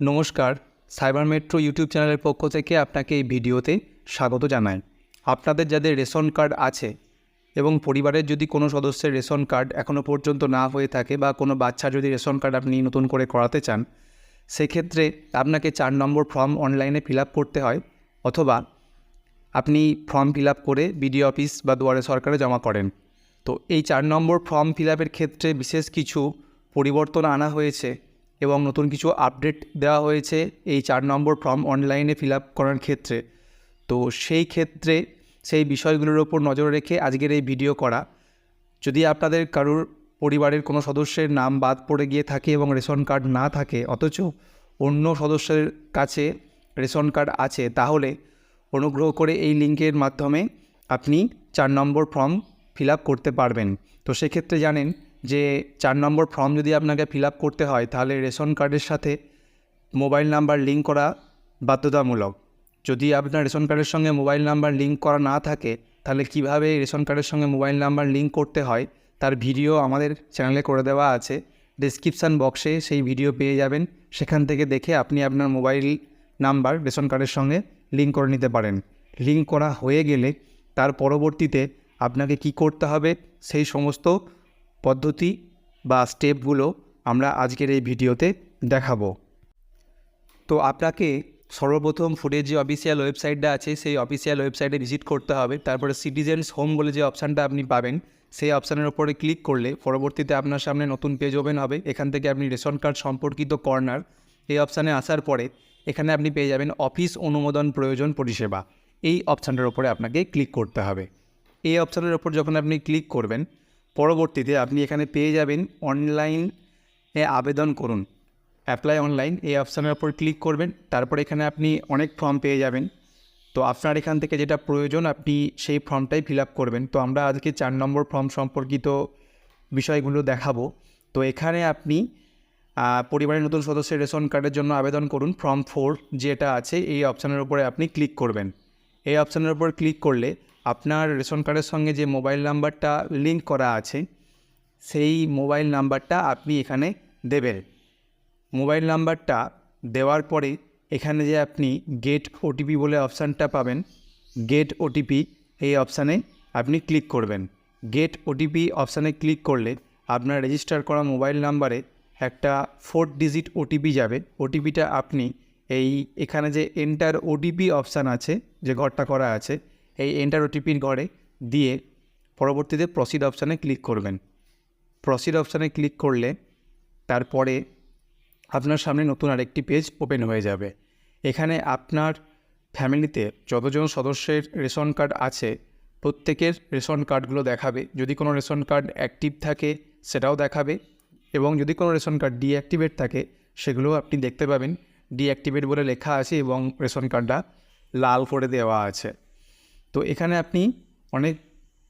নমস্কার, cyber metro YouTube চ্যানেলের পক্ষ থেকে আপনাকে এই ভিডিওতে স্বাগত জানাই। আপনাদের যাদের রেশন কার্ড আছে এবং পরিবারের যদি কোনো সদস্যের রেশন কার্ড এখনও পর্যন্ত না হয়ে থাকে বা কোনো বাচ্চা যদি রেশন কার্ড আপনি নতুন করে করাতে চান, সেক্ষেত্রে আপনাকে চার নম্বর ফর্ম অনলাইনে ফিল করতে হয় অথবা আপনি ফর্ম ফিল করে বিডিও অফিস বা দুয়ারে সরকারে জমা করেন। তো এই চার নম্বর ফর্ম ফিল ক্ষেত্রে বিশেষ কিছু পরিবর্তন আনা হয়েছে এবং নতুন কিছু আপডেট দেওয়া হয়েছে এই চার নম্বর ফর্ম অনলাইনে ফিল আপ করার ক্ষেত্রে। তো সেই ক্ষেত্রে সেই বিষয়গুলোর ওপর নজর রেখে আজকের এই ভিডিও করা। যদি আপনাদের কারোর পরিবারের কোনো সদস্যের নাম বাদ পড়ে গিয়ে থাকে এবং রেশন কার্ড না থাকে, অথচ অন্য সদস্যের কাছে রেশন কার্ড আছে, তাহলে অনুগ্রহ করে এই লিঙ্কের মাধ্যমে আপনি চার নম্বর ফর্ম ফিল করতে পারবেন। তো সেক্ষেত্রে জানেন যে চার নম্বর ফর্ম যদি আপনাকে ফিল আপ করতে হয়, তাহলে রেশন কার্ডের সাথে মোবাইল নাম্বার লিঙ্ক করা বাধ্যতামূলক। যদি আপনার রেশন কার্ডের সঙ্গে মোবাইল নাম্বার লিঙ্ক করা না থাকে, তাহলে কীভাবে রেশন কার্ডের সঙ্গে মোবাইল নাম্বার লিঙ্ক করতে হয়, তার ভিডিও আমাদের চ্যানেলে করে দেওয়া আছে। ডিসক্রিপশান বক্সে সেই ভিডিও পেয়ে যাবেন। সেখান থেকে দেখে আপনি আপনার মোবাইল নাম্বার রেশন কার্ডের সঙ্গে লিঙ্ক করে নিতে পারেন। লিঙ্ক করা হয়ে গেলে তার পরবর্তীতে আপনাকে কি করতে হবে, সেই সমস্ত পদ্ধতি বা স্টেপগুলো আমরা আজকের এই ভিডিওতে দেখাবো। তো আপনাকে সর্বপ্রথম ফুডের যে অফিসিয়াল ওয়েবসাইটটা আছে, সেই অফিসিয়াল ওয়েবসাইটে ভিজিট করতে হবে। তারপরে সিটিজেন্স হোম বলে যে অপশানটা আপনি পাবেন, সেই অপশানের ওপরে ক্লিক করলে পরবর্তীতে আপনার সামনে নতুন পেজ ওপেন হবে। এখান থেকে আপনি রেশন কার্ড সম্পর্কিত কর্নার, এই অপশানে আসার পরে এখানে আপনি পেয়ে যাবেন অফিস অনুমোদন প্রয়োজন পরিষেবা। এই অপশানটার ওপরে আপনাকে ক্লিক করতে হবে। এই অপশানের ওপর যখন আপনি ক্লিক করবেন পরবর্তীতে আপনি এখানে পেয়ে যাবেন অনলাইন এ আবেদন করুন। অ্যাপ্লাই অনলাইন এই অপশানের ওপর ক্লিক করবেন। তারপর এখানে আপনি অনেক ফর্ম পেয়ে যাবেন। তো আপনার এখান থেকে যেটা প্রয়োজন, আপনি সেই ফর্মটাই ফিল করবেন। তো আমরা আজকে চার নম্বর ফর্ম সম্পর্কিত বিষয়গুলো দেখাবো। তো এখানে আপনি পরিবারের নতুন সদস্যের রেশন কার্ডের জন্য আবেদন করুন। ফর্ম ফোর যেটা আছে, এই অপশানের উপরে আপনি ক্লিক করবেন। এই অপশানের উপর ক্লিক করলে আপনার রেশন কার্ডের সঙ্গে যে মোবাইল নাম্বারটা লিঙ্ক করা আছে, সেই মোবাইল নাম্বারটা আপনি এখানে দেবেন। মোবাইল নাম্বারটা দেওয়ার পরে এখানে যে আপনি গেট ওটিপি বলে অপশানটা পাবেন, গেট ওটিপি এই অপশানে আপনি ক্লিক করবেন। গেট ওটিপি অপশানে ক্লিক করলে আপনার রেজিস্টার করা মোবাইল নাম্বারে একটা ফোর ডিজিট ওটিপি যাবে। ওটিপিটা আপনি এই এখানে যে এন্টার ওটিপি অপশান আছে, যে ঘরটা করা আছে এই এন্টার ওটিপির ঘরে দিয়ে পরবর্তীতে প্রসিড অপশানে ক্লিক করবেন। প্রসিড অপশানে ক্লিক করলে তারপরে আপনার সামনে নতুন আরেকটি পেজ ওপেন হয়ে যাবে। এখানে আপনার ফ্যামিলিতে যতজন সদস্যের রেশন কার্ড আছে, প্রত্যেকের রেশন কার্ডগুলো দেখাবে। যদি কোনো রেশন কার্ড অ্যাক্টিভ থাকে, সেটাও দেখাবে। এবং যদি কোনো রেশন কার্ড ডিঅ্যাক্টিভেট থাকে, সেগুলোও আপনি দেখতে পাবেন। ডিঅ্যাক্টিভেট বলে লেখা আছে এবং রেশন কার্ডটা লাল করে দেওয়া আছে। তো এখানে আপনি অনেক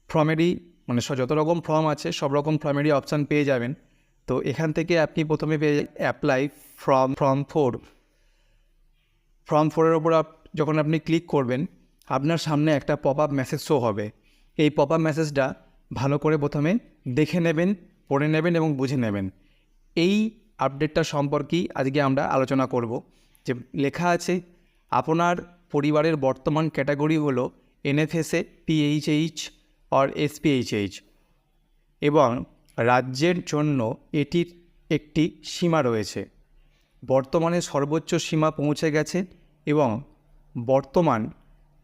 ফর্মেরই মানে যত রকম ফর্ম আছে, সব রকম ফর্মেরই অপশান পেয়ে যাবেন। তো এখান থেকে আপনি প্রথমে পেয়ে apply form form four form ফোরের ওপর যখন আপনি ক্লিক করবেন, আপনার সামনে একটা পপ আপ মেসেজ শো হবে। এই পপ আপ মেসেজটা ভালো করে প্রথমে দেখে নেবেন, পড়ে নেবেন এবং বুঝে নেবেন। এই আপডেটটা সম্পর্কেই আজকে আমরা আলোচনা করব। যে লেখা আছে, আপনার পরিবারের বর্তমান ক্যাটাগরি হলো এনএফএসএ পিএইচএইচ অর এসপিএইচএইচ এবং রাজ্যের জন্য এটির একটি সীমা রয়েছে। বর্তমানে সর্বোচ্চ সীমা পৌঁছে গেছে এবং বর্তমান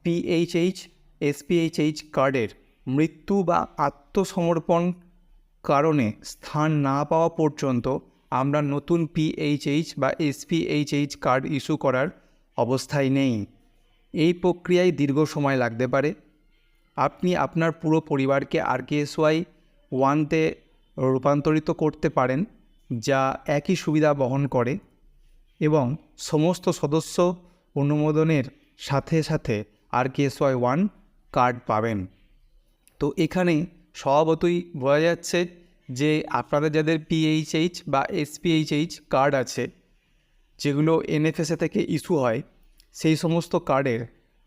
পিএইচএইচ এসপিএইচএইচ কার্ডের মৃত্যু বা আত্মসমর্পণ কারণে স্থান না পাওয়া পর্যন্ত আমরা নতুন পিএইচএইচ বা এসপিএইচএইচ কার্ড ইস্যু করার অবস্থায় নেই। এই প্রক্রিয়ায় দীর্ঘ সময় লাগতে পারে। আপনি আপনার পুরো পরিবারকে আরকেএসওয়াই ওয়ানতে রূপান্তরিত করতে পারেন, যা একই সুবিধা বহন করে এবং সমস্ত সদস্য অনুমোদনের সাথে সাথে আরকেএসওয়াই ওয়ান কার্ড পাবেন। তো এখানে স্বভাবতই বোঝা যাচ্ছে যে আপনাদের যাদের পিএইচএইচ বা এসপিএইচএইচ কার্ড আছে, যেগুলো এনএফএসএ থেকে ইস্যু হয় সেই সমস্ত কার্ডের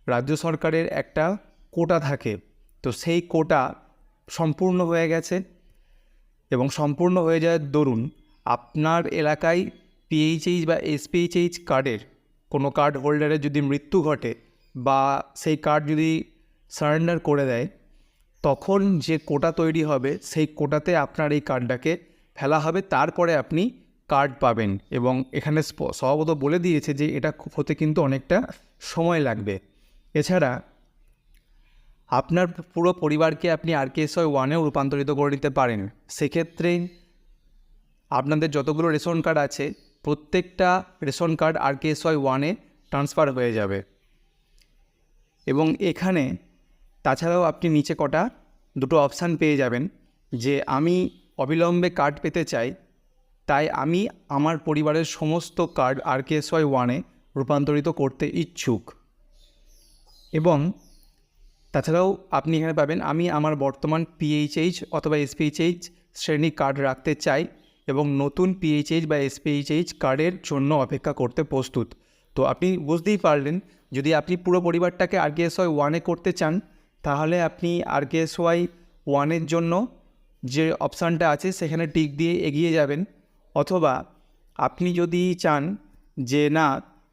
রাজ্য সরকারের একটা কোটা থাকে। তো সেই কোটা সম্পূর্ণ হয়ে গেছে এবং সম্পূর্ণ হয়ে যায় দরুন আপনার এলাকায় পিএইচএইচ বা এসপিএইচএইচ কার্ডের কোনো কার্ড হোল্ডারের যদি মৃত্যু ঘটে বা সেই কার্ড যদি সারেন্ডার করে দেয়, তখন যে কোটা তৈরি হবে সেই কোটাতে আপনার এই কার্ডটাকে ফেলা হবে। তারপরে আপনি কার্ড পাবেন এবং এখানে স্বভাবত বলে দিয়েছে যে এটা হতে কিন্তু অনেকটা সময় লাগবে। এছাড়া আপনার পুরো পরিবারকে আপনি আর আরকেএসওয়াই ওয়ানেও রূপান্তরিত করে নিতে পারেন। সেক্ষেত্রে আপনাদের যতগুলো রেশন কার্ড আছে, প্রত্যেকটা রেশন কার্ড আরকেএসওয়াই ওয়ানে ট্রান্সফার হয়ে যাবে। এবং এখানে তাছাড়াও আপনি নিচে কটা দুটো অপশান পেয়ে যাবেন যে আমি অবিলম্বে কার্ড পেতে চাই তাই আমি আমার পরিবারের সমস্ত কার্ড আর আরকেএসওয়াই ওয়ানে রূপান্তরিত করতে ইচ্ছুক। এবং তাছাড়াও আপনি এখানে পাবেন, আমি আমার বর্তমান পিএইচএইচ অথবা এসপিএইচএইচ শ্রেণি কার্ড রাখতে চাই এবং নতুন পিএইচএইচ বা এসপিএইচএইচ কার্ডের জন্য অপেক্ষা করতে প্রস্তুত। তো আপনি বুঝতেই পারলেন, যদি আপনি পুরো পরিবারটাকে আরকেএসওয়াই ওয়ানে করতে চান, তাহলে আপনি আরকেএসওয়াই ওয়ানের জন্য যে অপশানটা আছে, সেখানে টিক দিয়ে এগিয়ে যাবেন। অথবা আপনি যদি চান যে না,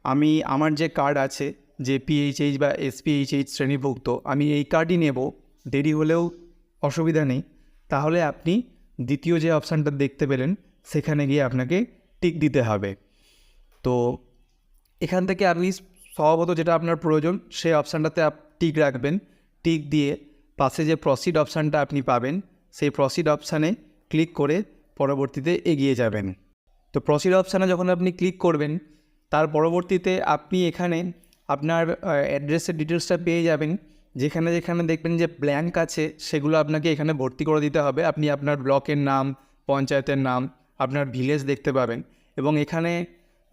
আমি আমার যে কার্ড আছে, যে পিএইচএইচ বা এসপিএইচএইচ শ্রেণীভুক্ত, আমি এই কার্ডই নেব, দেরি হলেও অসুবিধা নেই। তাহলে আপনি দ্বিতীয় যে অপশানটা দেখতে পেলেন, সেখানে গিয়ে আপনাকে টিক দিতে হবে। তো এখান থেকে আপনি স্বভাবত যেটা আপনার প্রয়োজন সেই অপশানটাতে আপ টিক রাখবেন। টিক দিয়ে পাশে যে প্রসিড অপশানটা আপনি পাবেন, সেই প্রসিড অপশানে ক্লিক করে পরবর্তীতে এগিয়ে যাবেন। তো প্রসিড অপশানে যখন আপনি ক্লিক করবেন, তার পরবর্তীতে আপনি এখানে আপনার অ্যাড্রেসের ডিটেলসটা পেয়ে যাবেন। যেখানে যেখানে দেখবেন যে ব্ল্যাঙ্ক আছে, সেগুলো আপনাকে এখানে ভর্তি করে দিতে হবে। আপনি আপনার ব্লকের নাম, পঞ্চায়েতের নাম, আপনার ভিলেজ দেখতে পাবেন। এবং এখানে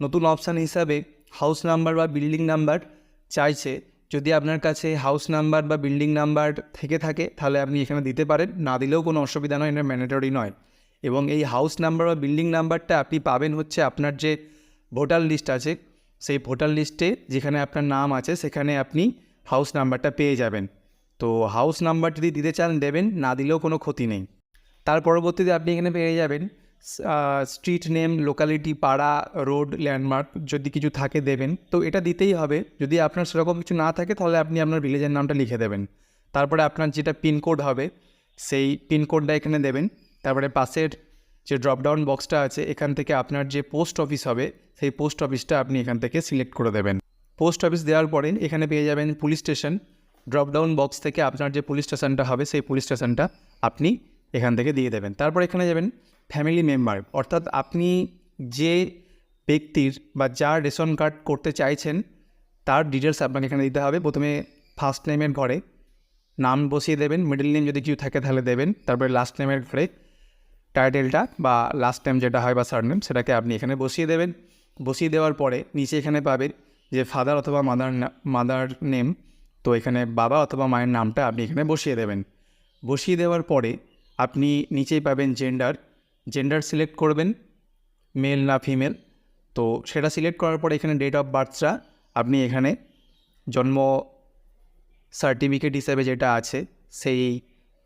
নতুন অপশান হিসাবে হাউস নাম্বার বা বিল্ডিং নাম্বার চাইছে। যদি আপনার কাছে হাউস নাম্বার বা বিল্ডিং নাম্বার থেকে থাকে, তাহলে আপনি এখানে দিতে পারেন। না দিলেও কোনো অসুবিধা নয়, এটা ম্যান্ডেটরি নয়। এবং এই হাউস নাম্বার বা বিল্ডিং নাম্বারটা আপনি পাবেন হচ্ছে আপনার যে ভোটার লিস্ট আছে, সেই ভোটার লিস্টে যেখানে আপনার নাম আছে, সেখানে আপনি হাউস নাম্বারটা পেয়ে যাবেন। তো হাউস নাম্বার যদি দিতে চান, দেবেন, না দিলেও কোনো ক্ষতি নেই। তার পরবর্তীতে আপনি এখানে পেয়ে যাবেন স্ট্রিট নেম লোকালিটি পাড়া রোড ল্যান্ডমার্ক যদি কিছু থাকে দেবেন, তো এটা দিতেই হবে। যদি আপনার সেরকম কিছু না থাকে, তাহলে আপনি আপনার ভিলেজের নামটা লিখে দেবেন। তারপরে আপনার যেটা পিনকোড হবে, সেই পিনকোডটা এখানে দেবেন। তারপরে পাশের যে ড্রপডাউন বক্সটা আছে, এখান থেকে আপনার যে পোস্ট অফিস হবে, সেই পোস্ট অফিসটা আপনি এখান থেকে সিলেক্ট করে দেবেন। পোস্ট অফিস দেওয়ার পরে এখানে পেয়ে যাবেন পুলিশ স্টেশন ড্রপডাউন বক্স থেকে আপনার যে পুলিশ স্টেশনটা হবে, সেই পুলিশ স্টেশনটা আপনি এখান থেকে দিয়ে দেবেন। তারপর এখানে যাবেন ফ্যামিলি মেম্বার অর্থাৎ আপনি যে ব্যক্তির বা যার রেশন কার্ড করতে চাইছেন, তার ডিটেলস আপনাকে এখানে দিতে হবে। প্রথমে ফার্স্ট নেমের ঘরে নাম বসিয়ে দেবেন। মিডল নেম যদি কেউ থাকে, তাহলে দেবেন। তারপরে লাস্ট নেমের ঘরে টাইটেলটা বা লাস্ট টাইম যেটা হয় বা সার নেম সেটাকে আপনি এখানে বসিয়ে দেবেন। বসিয়ে দেওয়ার পরে নিচে এখানে পাবেন যে ফাদার অথবা মাদার মাদার নেম তো এখানে বাবা অথবা মায়ের নামটা আপনি এখানে বসিয়ে দেবেন। বসিয়ে দেওয়ার পরে আপনি নিচেই পাবেন জেন্ডার জেন্ডার সিলেক্ট করবেন মেল না ফিমেল তো সেটা সিলেক্ট করার পরে এখানে ডেট অফ বার্থটা আপনি এখানে জন্ম সার্টিফিকেট হিসেবে যেটা আছে, সেই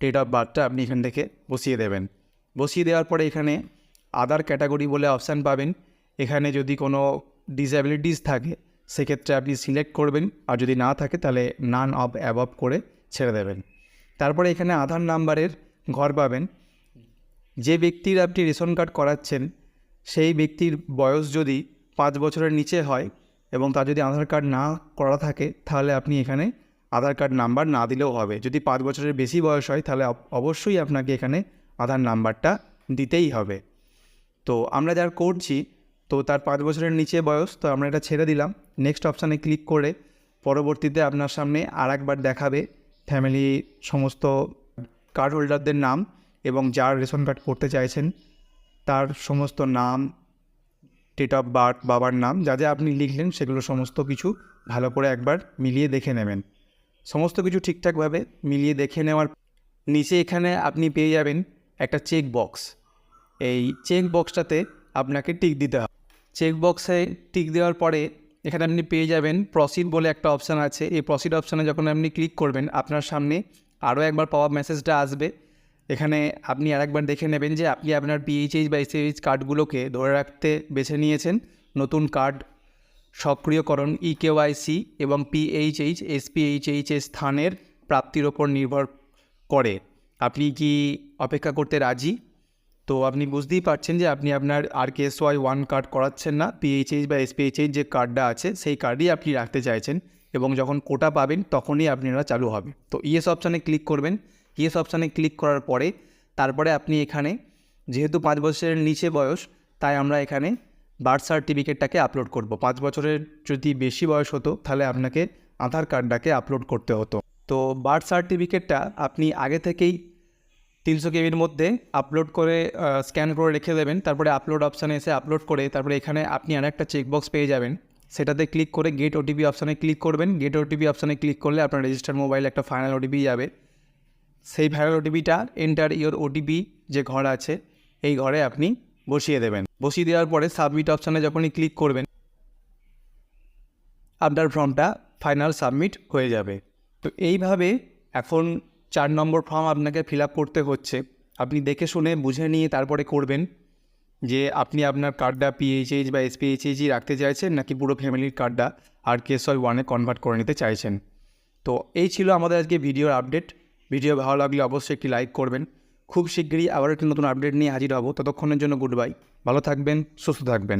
ডেট অফ বার্থটা আপনি এখান থেকে বসিয়ে দেবেন। বসিয়ে দেওয়ার পরে এখানে আদার ক্যাটাগরি বলে অপশান পাবেন। এখানে যদি কোনো ডিসঅ্যাবিলিটিস থাকে, সেক্ষেত্রে আপনি সিলেক্ট করবেন। আর যদি না থাকে, তাহলে নান অফ অ্যাবভ করে ছেড়ে দেবেন। তারপরে এখানে আধার নাম্বারের ঘর পাবেন। যে ব্যক্তির আপনি রেশন কার্ড করাচ্ছেন, সেই ব্যক্তির বয়স যদি পাঁচ বছরের নিচে হয় এবং তার যদি আধার কার্ড না করা থাকে, তাহলে আপনি এখানে আধার কার্ড নাম্বার না দিলেও হবে। যদি পাঁচ বছরের বেশি বয়স হয়, তাহলে অবশ্যই আপনাকে এখানে আধার নাম্বারটা দিতেই হবে। তো আমরা যার করছি, তো তার পাঁচ বছরের নিচে বয়স, তো আমরা এটা ছেড়ে দিলাম। নেক্সট অপশানে ক্লিক করে পরবর্তীতে আপনার সামনে আর একবার দেখাবে ফ্যামিলি সমস্ত কার্ড হোল্ডারদের নাম এবং যার রেশন কার্ড করতে চাইছেন, তার সমস্ত নাম ডেট অফ বার্থ বাবার নাম, যা যা আপনি লিখলেন সেগুলো সমস্ত কিছু ভালো করে একবার মিলিয়ে দেখে নেবেন। সমস্ত কিছু ঠিকঠাকভাবে মিলিয়ে দেখে নেওয়ার নিচে এখানে আপনি পেয়ে যাবেন একটা চেক বক্স এই চেক বক্সটাতে আপনাকে টিক দিতে হবে। চেক বক্সে টিক দেওয়ার পরে এখানে আপনি পেয়ে যাবেন প্রসিড বলে একটা অপশান আছে। এই প্রসিড অপশানে যখন আপনি ক্লিক করবেন, আপনার সামনে আরও একবার পাওয়া মেসেজটা আসবে। এখানে আপনি আরেকবার দেখে নেবেন যে আপনি আপনার পিএইচএইচ বা এসএইচ কার্ডগুলোকে ধরে রাখতে বেছে নিয়েছেন। নতুন কার্ড সক্রিয়করণ ই কেওয়াইসি এবং পিএইচএইচ এসপিএইচএইচ এর স্থানের প্রাপ্তির ওপর নির্ভর করে। আপনি কি অপেক্ষা করতে রাজি? তো আপনি বুঝতেই পারছেন যে আপনি আপনার R K S Y one card করাচ্ছেন না পিএইচএইচ বা এসপিএইচএইচ যে কার্ডটা আছে, সেই কার্ডই আপনি রাখতে চাইছেন এবং যখন কোটা পাবেন তখনই আপনারা চালু হবে। তো ইএস অপশানে ক্লিক করবেন। ইএস অপশানে ক্লিক করার পরে তারপরে আপনি এখানে, যেহেতু পাঁচ বছরের নিচে বয়স, তাই আমরা এখানে বার্থ সার্টিফিকেটটাকে আপলোড করব। পাঁচ বছরের যদি বেশি বয়স হতো, তাহলে আপনাকে আধার কার্ডটাকে আপলোড করতে হতো। তো বার্থ সার্টিফিকেটটা আপনি আগে থেকেই তিনশো কেবির মধ্যে আপলোড করে স্ক্যান করে রেখে দেবেন। তারপরে আপলোড অপশানে এসে আপলোড করে, তারপরে এখানে আপনি আর একটা চেকবক্স পেয়ে যাবেন। সেটাতে ক্লিক করে গেট ওটিপি অপশানে ক্লিক করবেন। গেট ওটিপি অপশানে ক্লিক করলে আপনার রেজিস্টার মোবাইল একটা ফাইনাল ওটিপি যাবে। সেই ফাইনাল ওটিপিটা এন্টার ইওর ওটিপি যে ঘর আছে, এই ঘরে আপনি বসিয়ে দেবেন। বসিয়ে দেওয়ার পরে সাবমিট অপশানে যখনই ক্লিক করবেন, আপনার ফর্মটা ফাইনাল সাবমিট হয়ে যাবে। তো এইভাবে এখন চার নম্বর ফর্ম আপনাকে ফিল আপ করতে হচ্ছে। আপনি দেখে শুনে, বুঝে নিয়ে তারপরে করবেন যে আপনি আপনার কার্ডটা পিএইচএইচ বা এসপিএইচএইচই রাখতে চাইছেন নাকি পুরো ফ্যামিলির কার্ডটা আর কেএসওয়াই ওয়ানে কনভার্ট করে নিতে চাইছেন। তো এই ছিল আমাদের আজকে ভিডিওর আপডেট ভিডিও ভালো লাগলে অবশ্যই একটি লাইক করবেন। খুব শীঘ্রই আবার একটি নতুন আপডেট নিয়ে হাজির হব। ততক্ষণের জন্য গুড বাই ভালো থাকবেন, সুস্থ থাকবেন।